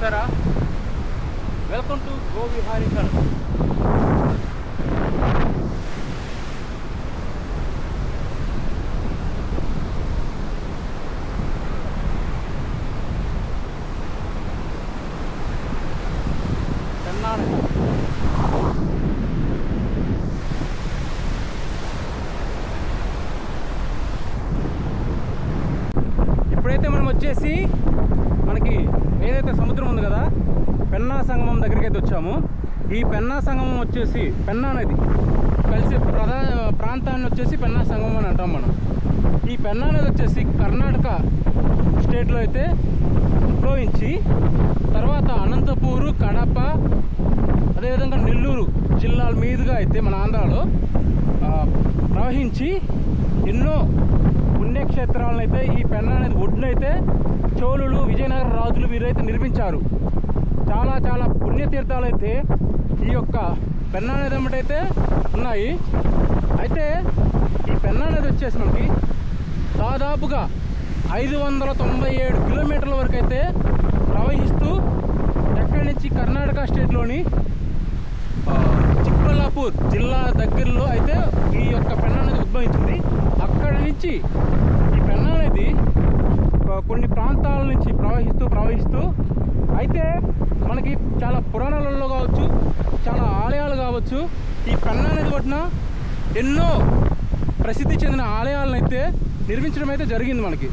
చూసారా? Welcome to go విహారికల్ ఇప్పుడైతే మనం వచ్చేసి ఏదైతే సముద్రం ఉంది కదా పెన్నా సంగమం దగ్గరికి అయితే వచ్చాము. ఈ పెన్నా సంగమం వచ్చేసి పెన్నా నది కలిసి ప్రధాన ప్రాంతాన్ని వచ్చేసి పెన్నా సంగమం అని అంటాం మనం. ఈ పెన్నా నది వచ్చేసి కర్ణాటక స్టేట్లో అయితే ఉద్భవించి తర్వాత అనంతపూరు కడప అదేవిధంగా నెల్లూరు జిల్లాల మీదుగా అయితే మన ఆంధ్రాలో ప్రవహించి ఎన్నో పుణ్యక్షేత్రాలను అయితే ఈ పెన్నా అనేది ఒడ్డునైతే చోళులు విజయ ఘాట్లు వీరైతే నిర్మించారు. చాలా చాలా పుణ్యతీర్థాలు అయితే ఈ యొక్క పెన్నా నది వెంబటైతే ఉన్నాయి. అయితే ఈ పెన్నా నది వచ్చేసి మనకి దాదాపుగా ఐదు వందల తొంభై ఏడు కిలోమీటర్ల వరకు అయితే ప్రవహిస్తూ ఎక్కడి నుంచి కర్ణాటక స్టేట్లోని ఆ, చిక్బల్లాపూర్ జిల్లా దగ్గరలో అయితే ఈ యొక్క పెన్నా నది ఉద్భవించింది. అక్కడి నుంచి ఈ పెన్నా నది కొన్ని ప్రాంతాల నుంచి ప్రవహిస్తూ ప్రవహిస్తూ అయితే మనకి చాలా పురాణాలలో కావచ్చు చాలా ఆలయాలు కావచ్చు ఈ పెన్నా నది ఒడ్డున ఎన్నో ప్రసిద్ధి చెందిన ఆలయాలను అయితే నిర్మించడం అయితే జరిగింది మనకి.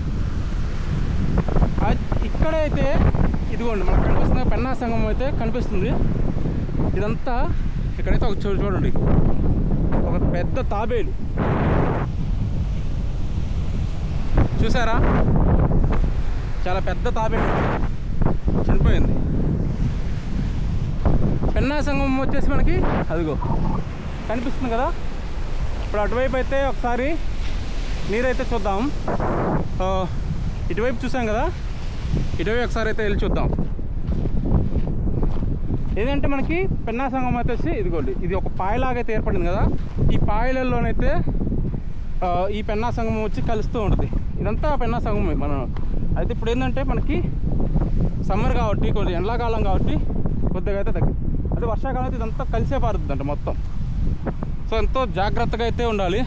ఇక్కడ ఇక్కడైతే ఇదిగోండి మనకు కనిపిస్తున్న పెన్నా సంఘం అయితే కనిపిస్తుంది. ఇదంతా ఇక్కడైతే ఒక చూడండి. ఒక పెద్ద తాబేలు. చూసారా? చాలా పెద్ద తాబేలు చనిపోయింది. పెన్నా సంగమం వచ్చేసి మనకి అదిగో కనిపిస్తుంది కదా? ఇప్పుడు అటువైపు అయితే ఒకసారి నీరైతే చూద్దాం. ఇటువైపు చూసాం కదా? ఇటువైపు ఒకసారి అయితే వెళ్ళి చూద్దాం. ఏదంటే మనకి పెన్నా సంఘం అయితే వచ్చి ఇదిగోండి ఇది ఒక పాయలాగా అయితే ఏర్పడింది కదా? ఈ పాయలలోనైతే ఈ పెన్నా సంఘం వచ్చి కలుస్తూ ఉంటుంది. ఇదంతా పెన్నా సంగమమే మనం అయితే ఇప్పుడు ఏంటంటే మనకి సమ్మర్ కాబట్టి కొంచెం ఎండాకాలం కాబట్టి కొద్దిగా అయితే తగ్గి అదే వర్షాకాలం అయితే ఇదంతా కలిసే పారుతుందంట మొత్తం. సో ఎంతో జాగ్రత్తగా అయితే ఉండాలి.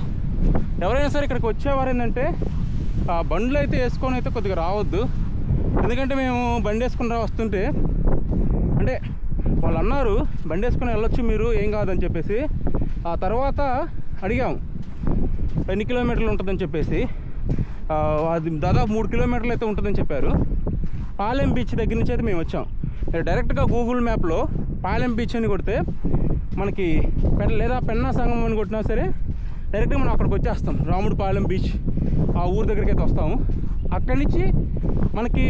ఎవరైనా సరే ఇక్కడికి వచ్చేవారు ఏంటంటే ఆ బండ్లు అయితే వేసుకొని అయితే కొద్దిగా రావద్దు. ఎందుకంటే మేము బండి వేసుకుని రా వస్తుంటే అంటే వాళ్ళు అన్నారు బండి వేసుకొని వెళ్ళొచ్చు మీరు ఏం కాదని చెప్పేసి. ఆ తర్వాత అడిగాము ఎన్ని కిలోమీటర్లు ఉంటుందని చెప్పేసి. అది దాదాపు మూడు కిలోమీటర్లు అయితే ఉంటుందని చెప్పారు. పాలెం బీచ్ దగ్గర నుంచి అయితే మేము వచ్చాం. డైరెక్ట్గా గూగుల్ మ్యాప్లో పాలెం బీచ్ అని కొడితే మనకి పెన్ లేదా పెన్నా సంఘం అని కొట్టినా సరే డైరెక్ట్గా మనం అక్కడికి వచ్చేస్తాం. రాముడు పాలెం బీచ్ ఆ ఊరు దగ్గరికి అయితే వస్తాము. అక్కడి నుంచి మనకి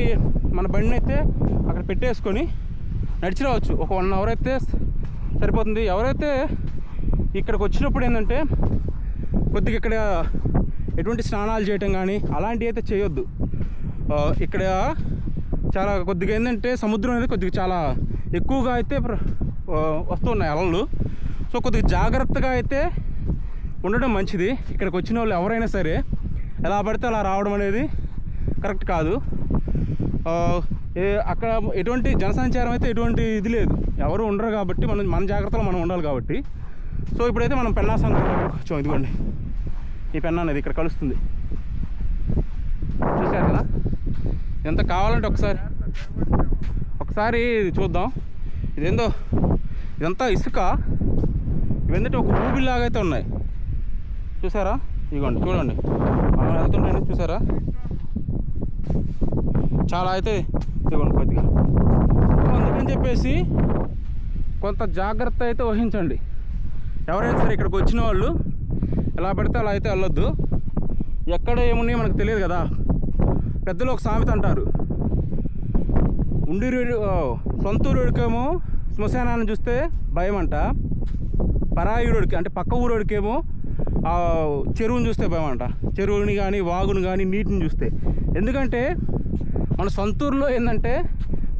మన బండిని అయితే అక్కడ పెట్టేసుకొని నడిచి రావచ్చు. ఒక వన్ అవర్ అయితే సరిపోతుంది. ఎవరైతే ఇక్కడికి వచ్చినప్పుడు ఏంటంటే కొద్దిగా ఇక్కడ ఎటువంటి స్నానాలు చేయటం కానీ అలాంటివి అయితే చేయొద్దు. ఇక్కడ చాలా కొద్దిగా ఏంటంటే సముద్రం అనేది కొద్దిగా చాలా ఎక్కువగా అయితే వస్తున్నాయి అలలు. సో కొద్దిగా జాగ్రత్తగా అయితే ఉండడం మంచిది. ఇక్కడికి వచ్చిన వాళ్ళు ఎవరైనా సరే ఎలా పడితే అలా రావడం అనేది కరెక్ట్ కాదు. ఏ అక్కడ ఎటువంటి జనసంచారం అయితే ఎటువంటి ఇది లేదు. ఎవరు ఉండరు కాబట్టి మనం మన జాగ్రత్తలో మనం ఉండాలి కాబట్టి. సో ఇప్పుడైతే మనం పెళ్ళాసం సంఘం ఇదిగోండి. ఈ పెన్ అనేది ఇక్కడ కలుస్తుంది. చూసారు కదా? ఎంత కావాలంటే ఒకసారి ఒకసారి చూద్దాం. ఇదేందో ఇదంతా ఇసుక. ఇవన్నీ ఒక ఊబిలాగా అయితే ఉన్నాయి. చూసారా ఇదిగోండి చూడండి. మనం వెళ్తుంటే చూసారా చాలా అయితే ఇదిగోండి కొద్దిగా. అందుకని చెప్పేసి కొంత జాగ్రత్త అయితే వహించండి. ఎవరైనా సరే ఇక్కడికి వచ్చిన వాళ్ళు ఎలా పడితే అలా అయితే వెళ్ళొద్దు. ఎక్కడ ఏమున్నాయో మనకు తెలియదు కదా. పెద్దలు ఒక సామెత అంటారు. ఉండి సొంతూరుడికేమో శ్మశానాన్ని చూస్తే భయం అంట పరాయుడికి అంటే పక్క ఊరోడికేమో ఆ చెరువుని చూస్తే భయం అంట చెరువుని కానీ వాగుని కానీ నీటిని చూస్తే. ఎందుకంటే మన సొంతూరులో ఏంటంటే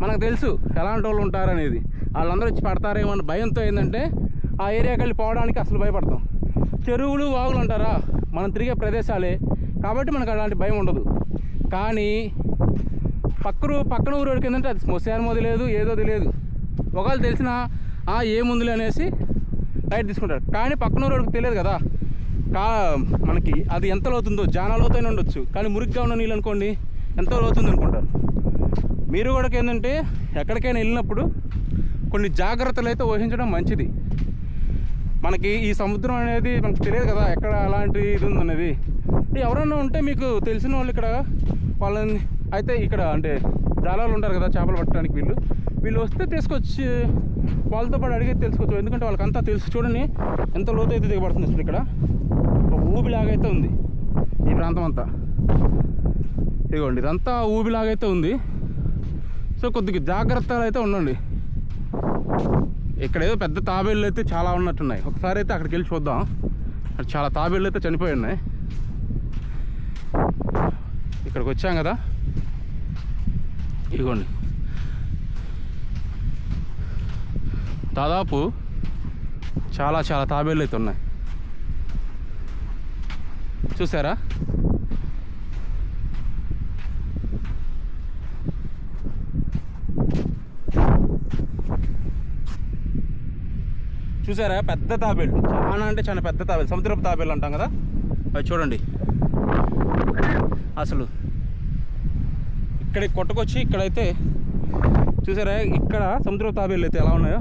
మనకు తెలుసు ఎలాంటి వాళ్ళు ఉంటారనేది. వాళ్ళందరూ వచ్చి పడతారేమో అన్న భయంతో ఏంటంటే ఆ ఏరియాకి వెళ్ళి పోవడానికి అసలు భయపడతాం. చెరువులు వాగులు అంటారా? మనం తిరిగే ప్రదేశాలే. కాబట్టి మనకు అలాంటి భయం ఉండదు. కానీ పక్కరు పక్కన ఊరోడికి ఏంటంటే అది మొసారమోది లేదు ఏదో తెలియదు ఒకవేళ తెలిసిన "ఆ, ఏముందిలే అనేసి లైట్ తీసుకుంటారు. కానీ పక్కన ఊరోడికి తెలియదు కదా. కా మనకి అది ఎంత లోతుందో జానా లోతైన ఉండొచ్చు. కానీ మురిగ్గా ఉన్న నీళ్ళు అనుకోండి ఎంత లోతుంది అనుకుంటారు. మీరు కూడా ఏంటంటే ఎక్కడికైనా వెళ్ళినప్పుడు కొన్ని జాగ్రత్తలు అయితే వహించడం మంచిది. మనకి ఈ సముద్రం అనేది మనకు తెలియదు కదా ఎక్కడ అలాంటి ఇది ఉంది అనేది. ఎవరైనా ఉంటే మీకు తెలిసిన వాళ్ళు ఇక్కడ వాళ్ళని అయితే ఇక్కడ అంటే జాలాలు ఉంటారు కదా చేపలు పట్టడానికి వీళ్ళు. వీళ్ళు వస్తే తీసుకొచ్చి వాళ్ళతో పాటు అడిగితే తెలుసుకోవచ్చు. ఎందుకంటే వాళ్ళకంతా తెలుసు. చూడండి ఎంత లోతు అయితే దిగబడుతుంది అసలు ఇక్కడ. ఒక ఊబిలాగైతే ఉంది ఈ ప్రాంతం అంతా. ఇదిగోండి ఇదంతా ఊబిలాగైతే ఉంది. సో కొద్దిగా జాగ్రత్తలు అయితే ఉండండి. ఇక్కడ ఏదో పెద్ద తాబేళ్ళు అయితే చాలా ఉన్నట్టున్నాయి. ఒకసారి అయితే అక్కడికి వెళ్ళి చూద్దాం. అక్కడ చాలా తాబేళ్ళు అయితే చనిపోయి ఉన్నాయి. ఇక్కడికి వచ్చాం కదా? ఇదిగోండి. దాదాపు చాలా చాలా తాబేళ్ళు అయితే ఉన్నాయి. చూసారా? చూసారా? పెద్ద తాబేళ్ళు చాలా అంటే చాలా పెద్ద తాబేలు. సముద్రపు తాబేలు అంటాం కదా? అవి చూడండి. అసలు ఇక్కడ కొట్టుకొచ్చి ఇక్కడైతే చూసారా? ఇక్కడ సముద్రపు తాబేళ్ళు అయితే ఎలా ఉన్నాయో?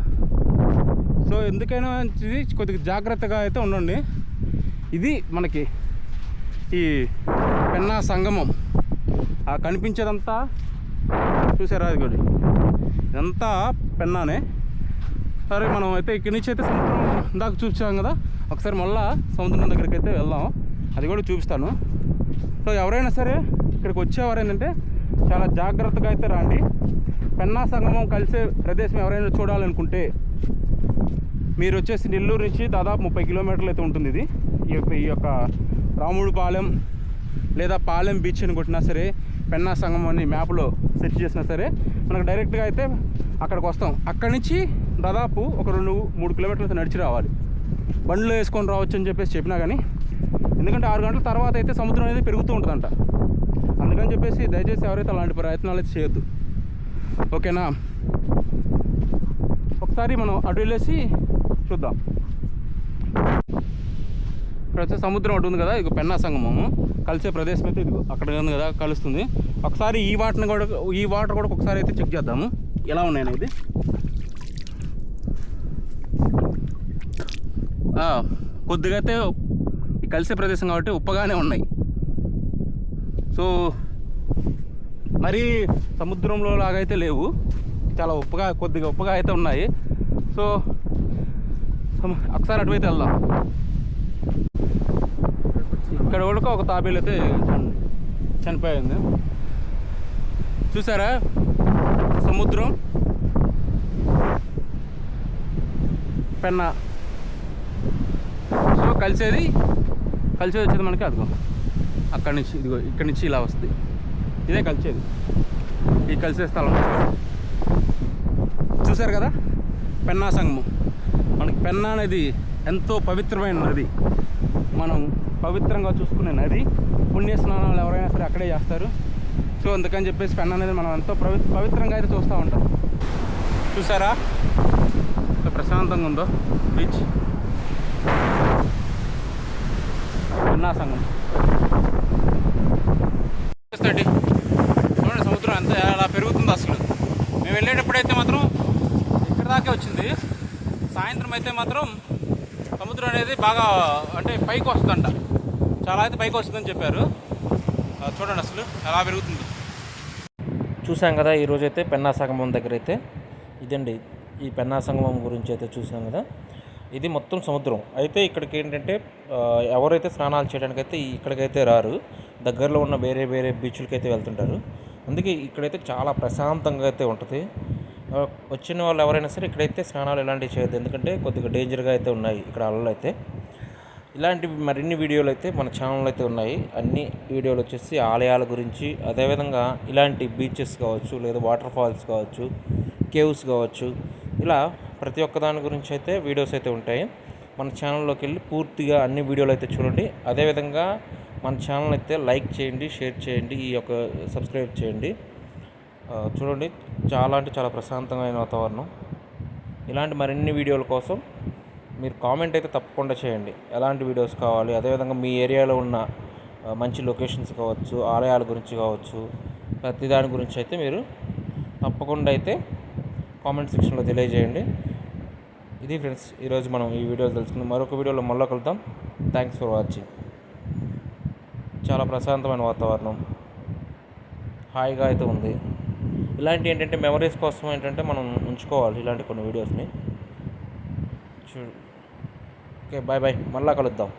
సో ఎందుకైనా ఇది కొద్దిగా జాగ్రత్తగా అయితే ఉండండి. ఇది మనకి ఈ పెన్నా సంగమం. ఆ కనిపించేదంతా చూసారా? అది కూడా ఇదంతా పెన్నానే. సరే మనం అయితే ఇక్కడి నుంచి అయితే సముద్రం దాకా చూపించాం కదా. ఒకసారి మళ్ళా సముద్రం దగ్గరికి అయితే వెళ్దాం. అది కూడా చూపిస్తాను. సో ఎవరైనా సరే ఇక్కడికి వచ్చేవారు ఏంటంటే చాలా జాగ్రత్తగా అయితే రాండి. పెన్నా సంగమం కలిసే ప్రదేశం ఎవరైనా చూడాలనుకుంటే మీరు వచ్చేసి నెల్లూరు నుంచి దాదాపు ముప్పై కిలోమీటర్లు అయితే ఉంటుంది ఇది. ఈ యొక్క ఈ యొక్క రాముడు పాలెం లేదా పాలెం బీచ్ అని కొట్టినా సరే పెన్నా సంగమం అని మ్యాప్లో సెర్చ్ చేసినా సరే మనకు డైరెక్ట్గా అయితే అక్కడికి వస్తాం. అక్కడి నుంచి దాదాపు ఒక రెండు మూడు కిలోమీటర్లు నడిచి రావాలి. బండ్లో వేసుకొని రావచ్చు అని చెప్పేసి చెప్పినా కానీ ఎందుకంటే ఆరు గంటల తర్వాత అయితే సముద్రం అనేది పెరుగుతూ ఉంటుందంట. అందుకని చెప్పేసి దయచేసి ఎవరైతే అలాంటి ప్రయత్నాలు అయితే చేయొద్దు. ఓకేనా? ఒకసారి మనం అటు వెళ్ళేసి చూద్దాం. ఇక్కడ సముద్రం అటు ఉంది కదా ఇక పెన్నా సంగమము. కలిసే ప్రదేశం అయితే ఇదిగో అక్కడ ఉంది కదా కలుస్తుంది. ఒకసారి ఈ వాటర్ని కూడా ఈ వాటర్ కూడా ఒకసారి అయితే చెక్ చేద్దాము. ఎలా ఉన్నాయి అనేది? కొద్దిగా అయితే కలిసే ప్రదేశం కాబట్టి ఉప్పగానే ఉన్నాయి. సో మరీ సముద్రంలో లాగైతే లేవు. చాలా ఉప్పగా కొద్దిగా ఉప్పగా అయితే ఉన్నాయి. సో ఒకసారి అటువైతే వెళ్దాం. ఇక్కడ కూడా ఒక తాబేలు అయితే చనిపోయింది. చూసారా? సముద్రం. పెన్నా. కలిసేది కలిసేది వచ్చేది మనకి అదిగో. అక్కడి నుంచి ఇదిగో ఇక్కడి నుంచి ఇలా వస్తుంది. ఇదే కలిసేది. ఈ కలిసే స్థలం. చూసారు కదా? పెన్నా సంగమం మనకి పెన్నా అనేది ఎంతో పవిత్రమైన నది. మనం పవిత్రంగా చూసుకునే నది. పుణ్య స్నానాలు ఎవరైనా సరే అక్కడే చేస్తారు. సో అందుకని చెప్పేసి పెన్ అనేది మనం ఎంతో పవి పవిత్రంగా అయితే చూస్తూ ఉంటాం. చూసారా ఎంత ప్రశాంతంగా ఉందో. బీచ్. పెన్నా సంగం చూడండి చూడండి సముద్రం ఎంత ఎలా పెరుగుతుందో అసలు. మేము వెళ్ళేటప్పుడు అయితే మాత్రం ఇక్కడ దాకే వచ్చింది. సాయంత్రం అయితే మాత్రం సముద్రం అనేది బాగా అంటే పైకి వస్తుందంట. చాలా అయితే పైకి వస్తుందని చెప్పారు. చూడండి అసలు ఎలా పెరుగుతుంది. చూసాం కదా ఈరోజైతే పెన్నా సంగమం దగ్గర అయితే ఇదండి ఈ పెన్నా సంగమం గురించి అయితే చూసాం కదా. ఇది మొత్తం సముద్రం. అయితే ఇక్కడికి ఏంటంటే ఎవరైతే స్నానాలు చేయడానికి అయితే ఇక్కడికైతే రారు దగ్గరలో ఉన్న వేరే వేరే బీచ్లకి అయితే వెళ్తుంటారు. అందుకే ఇక్కడైతే చాలా ప్రశాంతంగా అయితే ఉంటుంది. వచ్చిన వాళ్ళు ఎవరైనా సరే ఇక్కడైతే స్నానాలు ఇలాంటివి చేయొద్దు. ఎందుకంటే కొద్దిగా డేంజర్గా అయితే ఉన్నాయి ఇక్కడ అలలు అయితే. ఇలాంటి మరిన్ని వీడియోలు అయితే మన ఛానల్లో అయితే ఉన్నాయి. అన్ని వీడియోలు వచ్చేసి ఆలయాల గురించి అదేవిధంగా ఇలాంటి బీచెస్ కావచ్చు లేదా వాటర్ ఫాల్స్ కావచ్చు కేవ్స్ కావచ్చు ఇలా ప్రతి ఒక్క దాని గురించి అయితే వీడియోస్ అయితే ఉంటాయి. మన ఛానల్లోకి వెళ్ళి పూర్తిగా అన్ని వీడియోలు అయితే చూడండి. అదేవిధంగా మన ఛానల్ అయితే లైక్ చేయండి షేర్ చేయండి ఈ యొక్క సబ్స్క్రైబ్ చేయండి. చూడండి చాలా అంటే చాలా ప్రశాంతమైన వాతావరణం. ఇలాంటి మరిన్ని వీడియోల కోసం మీరు కామెంట్ అయితే తప్పకుండా చేయండి. ఎలాంటి వీడియోస్ కావాలి అదేవిధంగా మీ ఏరియాలో ఉన్న మంచి లొకేషన్స్ కావచ్చు ఆలయాల గురించి కావచ్చు ప్రతి దాని గురించి అయితే మీరు తప్పకుండా అయితే కామెంట్ సెక్షన్లో తెలియజేయండి. ఇది ఫ్రెండ్స్ ఈరోజు మనం ఈ వీడియో తెలుసుకుందాం. మరొక వీడియోలో మళ్ళీ కలుద్దాం. థ్యాంక్స్ ఫర్ వాచింగ్ చాలా ప్రశాంతమైన వాతావరణం. హాయిగా అయితే ఉంది. ఇలాంటి ఏంటంటే మెమరీస్ కోసం ఏంటంటే మనం ఉంచుకోవాలి ఇలాంటి కొన్ని వీడియోస్ని చూ ఓకే బాయ్ బాయ్ మళ్ళీ కలుద్దాం.